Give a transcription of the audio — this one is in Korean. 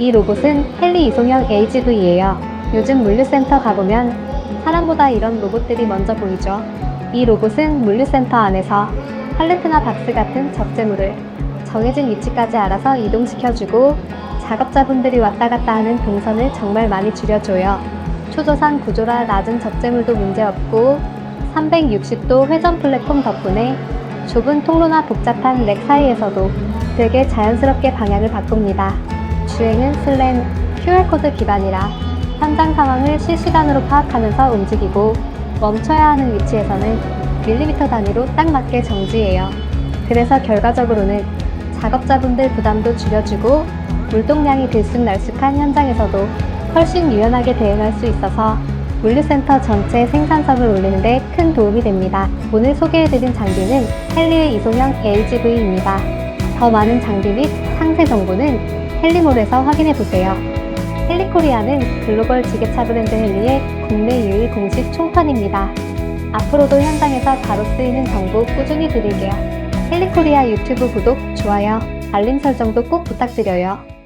이 로봇은 헬리 이송형 AGV예요. 요즘 물류센터 가보면 사람보다 이런 로봇들이 먼저 보이죠. 이 로봇은 물류센터 안에서 팔레트나 박스 같은 적재물을 정해진 위치까지 알아서 이동시켜주고 작업자분들이 왔다 갔다 하는 동선을 정말 많이 줄여줘요. 초조상 구조라 낮은 적재물도 문제없고 360도 회전 플랫폼 덕분에 좁은 통로나 복잡한 렉 사이에서도 되게 자연스럽게 방향을 바꿉니다. 주행은 슬램 QR코드 기반이라 현장 상황을 실시간으로 파악하면서 움직이고 멈춰야 하는 위치에서는 밀리미터 단위로 딱 맞게 정지해요. 그래서 결과적으로는 작업자분들 부담도 줄여주고 물동량이 들쑥날쑥한 현장에서도 훨씬 유연하게 대응할 수 있어서 물류센터 전체 생산성을 올리는데 큰 도움이 됩니다. 오늘 소개해드린 장비는 헬리의 이송형 LGV입니다. 더 많은 장비 및 상세 정보는 헬리몰에서 확인해 보세요. 헬리코리아는 글로벌 지게차 브랜드 헬리의 국내 유일 공식 총판입니다. 앞으로도 현장에서 바로 쓰이는 정보 꾸준히 드릴게요. 헬리코리아 유튜브 구독, 좋아요, 알림 설정도 꼭 부탁드려요.